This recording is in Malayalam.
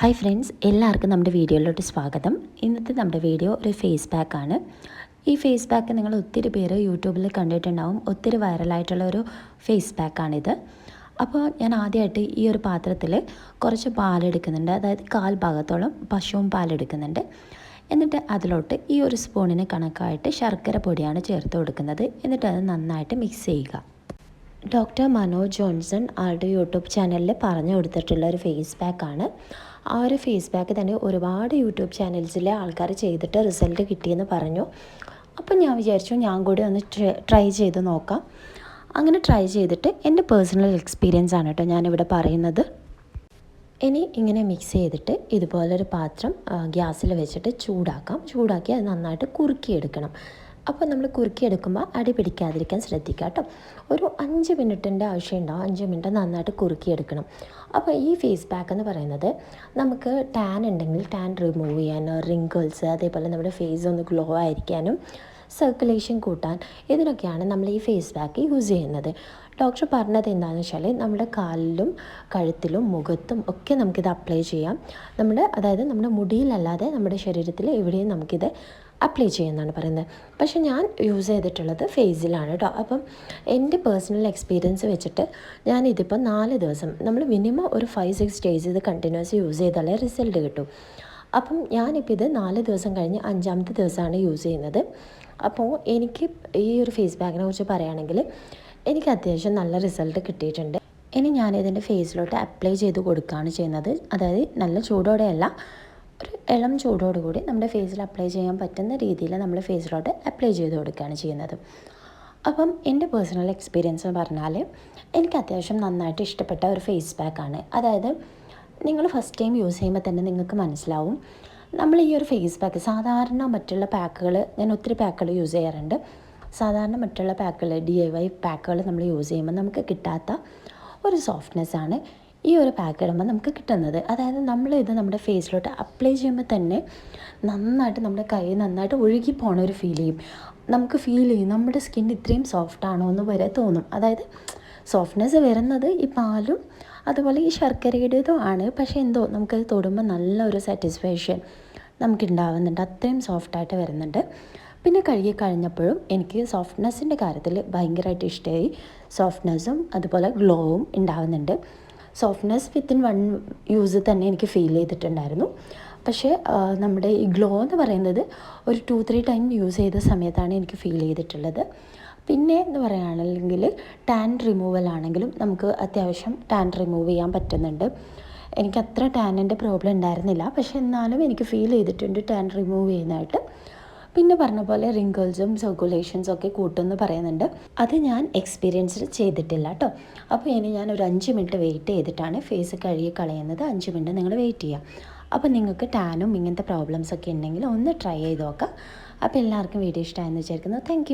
ഹായ് ഫ്രണ്ട്സ് എല്ലാവർക്കും നമ്മുടെ വീഡിയോയിലോട്ട് സ്വാഗതം. ഇന്നത്തെ നമ്മുടെ വീഡിയോ ഒരു ഫേസ് പാക്കാണ് ഈ ഫേസ് പാക്ക് നിങ്ങൾ ഒത്തിരി പേര് യൂട്യൂബിൽ കണ്ടിട്ടുണ്ടാവും. ഒത്തിരി വൈറലായിട്ടുള്ള ഒരു ഫേസ് പാക്കാണിത് അപ്പോൾ ഞാൻ ആദ്യമായിട്ട് ഈ ഒരു പാത്രത്തിൽ കുറച്ച് പാലെടുക്കുന്നുണ്ട് അതായത് കാൽ ഭാഗത്തോളം പശുവും പാലെടുക്കുന്നുണ്ട് എന്നിട്ട് അതിലോട്ട് ഈ ഒരു സ്പൂണിന് കണക്കായിട്ട് ശർക്കര പൊടിയാണ് ചേർത്ത് കൊടുക്കുന്നത്. എന്നിട്ട് അത് നന്നായിട്ട് മിക്സ് ചെയ്യുക. ഡോക്ടർ മനോജ് ജോൺസൺ ആളുടെ യൂട്യൂബ് ചാനലിൽ പറഞ്ഞു കൊടുത്തിട്ടുള്ള ഒരു ഫേസ് പാക്കാണ് ആ ഒരു ഫേസ് പാക്ക് തന്നെ ഒരുപാട് യൂട്യൂബ് ചാനൽസിലെ ആൾക്കാർ ചെയ്തിട്ട് റിസൾട്ട് കിട്ടിയെന്ന് പറഞ്ഞു. അപ്പം ഞാൻ വിചാരിച്ചു ഞാൻ കൂടി ഒന്ന് ട്രൈ ചെയ്ത് നോക്കാം. അങ്ങനെ ട്രൈ ചെയ്തിട്ട് എന്റെ പേഴ്സണൽ എക്സ്പീരിയൻസ് ആണ് കേട്ടോ ഞാനിവിടെ പറയുന്നത്. ഇനി ഇങ്ങനെ മിക്സ് ചെയ്തിട്ട് ഇതുപോലൊരു പാത്രം ഗ്യാസിൽ വെച്ചിട്ട് ചൂടാക്കാം. ചൂടാക്കി അത് നന്നായിട്ട് കുറുക്കിയെടുക്കണം. അപ്പോൾ നമ്മൾ കുറുക്കിയെടുക്കുമ്പോൾ അടി പിടിക്കാതിരിക്കാൻ ശ്രദ്ധിക്കുക കേട്ടോ. ഒരു അഞ്ച് മിനിറ്റിന്റെ ആവശ്യമുണ്ടാവും അഞ്ച് മിനിറ്റ് നന്നായിട്ട് കുറുക്കിയെടുക്കണം അപ്പോൾ ഈ ഫേസ് പാക്ക് എന്ന് പറയുന്നത് നമുക്ക് ടാൻ ഉണ്ടെങ്കിൽ ടാൻ റിമൂവ് ചെയ്യാനോ റിങ്കിൾസ് അതേപോലെ നമ്മുടെ ഫേസ് ഒന്ന് ഗ്ലോ ആയിരിക്കാനും സർക്കുലേഷൻ കൂട്ടാൻ ഇതിനൊക്കെയാണ് നമ്മൾ ഈ ഫേസ് പാക്ക് യൂസ് ചെയ്യുന്നത്. ഡോക്ടർ പറഞ്ഞത് എന്താണെന്ന് വെച്ചാൽ നമ്മുടെ കാലിലും കഴുത്തിലും മുഖത്തും ഒക്കെ നമുക്കിത് അപ്ലൈ ചെയ്യാം. നമ്മുടെ അതായത് നമ്മുടെ മുടിയിലല്ലാതെ നമ്മുടെ ശരീരത്തിൽ എവിടെയും നമുക്കിത് അപ്ലൈ ചെയ്യുമെന്നാണ് പറയുന്നത്. പക്ഷേ ഞാൻ യൂസ് ചെയ്തിട്ടുള്ളത് ഫേസിലാണ് കേട്ടോ അപ്പം എന്റെ പേഴ്സണൽ എക്സ്പീരിയൻസ് വെച്ചിട്ട് ഞാൻ ഇതിപ്പോൾ നാല് ദിവസം നമ്മൾ മിനിമം ഒരു ഫൈവ് സിക്സ് ഡേയ്സ് ഇത് കണ്ടിന്യൂസ് യൂസ് ചെയ്താലേ റിസൾട്ട് കിട്ടും. അപ്പം ഞാനിപ്പോൾ ഇത് നാല് ദിവസം കഴിഞ്ഞ് അഞ്ചാമത്തെ ദിവസമാണ് യൂസ് ചെയ്യുന്നത്. അപ്പോൾ എനിക്ക് ഈ ഒരു ഫേസ് ബാഗിനെ കുറിച്ച് പറയുകയാണെങ്കിൽ എനിക്ക് അത്യാവശ്യം നല്ല റിസൾട്ട് കിട്ടിയിട്ടുണ്ട്. ഇനി ഞാനിതിന്റെ ഫേസിലോട്ട് അപ്ലൈ ചെയ്ത് കൊടുക്കുകയാണ് ചെയ്യുന്നത്. അതായത് നല്ല ചൂടോടെയല്ല ഒരു ഇളം ചൂടോടുകൂടി നമ്മുടെ ഫേസിൽ അപ്ലൈ ചെയ്യാൻ പറ്റുന്ന രീതിയിൽ നമ്മൾ ഫേസിലോട്ട് അപ്ലൈ ചെയ്ത് കൊടുക്കുകയാണ് ചെയ്യുന്നത്. അപ്പം എന്റെ പേഴ്സണൽ എക്സ്പീരിയൻസ് എന്ന് പറഞ്ഞാൽ എനിക്ക് അത്യാവശ്യം നന്നായിട്ട് ഇഷ്ടപ്പെട്ട ഒരു ഫേസ് പാക്കാണ് അതായത് നിങ്ങൾ ഫസ്റ്റ് ടൈം യൂസ് ചെയ്യുമ്പോൾ തന്നെ നിങ്ങൾക്ക് മനസ്സിലാവും. നമ്മൾ ഈ ഒരു ഫേസ് പാക്ക് സാധാരണ മറ്റുള്ള പാക്കുകൾ ഞാൻ ഒത്തിരി പാക്കുകൾ യൂസ് ചെയ്യാറുണ്ട്. സാധാരണ മറ്റുള്ള പാക്കുകൾ ഡി ഐ വൈ പാക്കുകൾ നമ്മൾ യൂസ് ചെയ്യുമ്പോൾ നമുക്ക് കിട്ടാത്ത ഒരു സോഫ്റ്റ്നെസ് ആണ് ഈ ഒരു പാക്ക് ഇടുമ്പോൾ നമുക്ക് കിട്ടുന്നത്. അതായത് നമ്മൾ ഇത് നമ്മുടെ ഫേസിലോട്ട് അപ്ലൈ ചെയ്യുമ്പോൾ തന്നെ നന്നായിട്ട് നമ്മുടെ കൈ നന്നായിട്ട് ഒഴുകി പോണ ഒരു ഫീൽ ചെയ്യും. നമുക്ക് ഫീൽ ചെയ്യും നമ്മുടെ സ്കിൻ ഇത്രയും സോഫ്റ്റ് ആണോ എന്ന് വരെ തോന്നും. അതായത് സോഫ്റ്റ്നെസ് വരുന്നത് ഈ പാലും അതുപോലെ ഈ ശർക്കരയുടേതും ആണ്. പക്ഷേ എന്തോ നമുക്കത് തൊടുമ്പോൾ നല്ലൊരു സാറ്റിസ്ഫാക്ഷൻ നമുക്കുണ്ടാവുന്നുണ്ട്. അത്രയും സോഫ്റ്റായിട്ട് വരുന്നുണ്ട്. പിന്നെ കഴുകി കഴിഞ്ഞപ്പോഴും എനിക്ക് സോഫ്റ്റ്നെസ്സിന്റെ കാര്യത്തിൽ ഭയങ്കരമായിട്ട് ഇഷ്ടമായി സോഫ്റ്റ്നെസ്സും അതുപോലെ ഗ്ലോവും ഉണ്ടാവുന്നുണ്ട്. സോഫ്റ്റ്നെസ് വിത്തിൻ വൺ യൂസ് തന്നെ എനിക്ക് ഫീൽ ചെയ്തിട്ടുണ്ടായിരുന്നു. പക്ഷേ നമ്മുടെ ഈ ഗ്ലോ എന്ന് പറയുന്നത് ഒരു ടു ത്രീ ടൈം യൂസ് ചെയ്ത സമയത്താണ് എനിക്ക് ഫീൽ ചെയ്തിട്ടുള്ളത്. പിന്നെ എന്ന് പറയുകയാണെങ്കിൽ ടാൻ റിമൂവൽ ആണെങ്കിലും നമുക്ക് അത്യാവശ്യം ടാൻ റിമൂവ് ചെയ്യാൻ പറ്റുന്നുണ്ട്. എനിക്ക് അത്ര ടാനിന്റെ പ്രോബ്ലം ഉണ്ടായിരുന്നില്ല. പക്ഷെ എന്നാലും എനിക്ക് ഫീൽ ചെയ്തിട്ടുണ്ട് ടാൻ റിമൂവ് ചെയ്യുന്നതായിട്ട്. പിന്നെ പറഞ്ഞ പോലെ റിങ്കിൾസും സർക്കുലേഷൻസും ഒക്കെ കൂട്ടുമെന്ന് പറയുന്നുണ്ട്. അത് ഞാൻ എക്സ്പീരിയൻസ് ചെയ്തിട്ടില്ല കേട്ടോ. അപ്പോൾ ഇനി ഞാൻ ഒരു അഞ്ച് മിനിറ്റ് വെയിറ്റ് ചെയ്തിട്ടാണ് ഫേസ് കഴുകി കളയുന്നത്. അഞ്ച് മിനിറ്റ് നിങ്ങൾ വെയിറ്റ് ചെയ്യുക അപ്പോൾ നിങ്ങൾക്ക് ടാനും ഇങ്ങനത്തെ പ്രോബ്ലംസ് ഒക്കെ ഉണ്ടെങ്കിൽ ഒന്ന് ട്രൈ ചെയ്ത് നോക്കാം. അപ്പോൾ എല്ലാവർക്കും വീഡിയോ ഇഷ്ടമായെന്ന് വിചാരിക്കുന്നു. താങ്ക്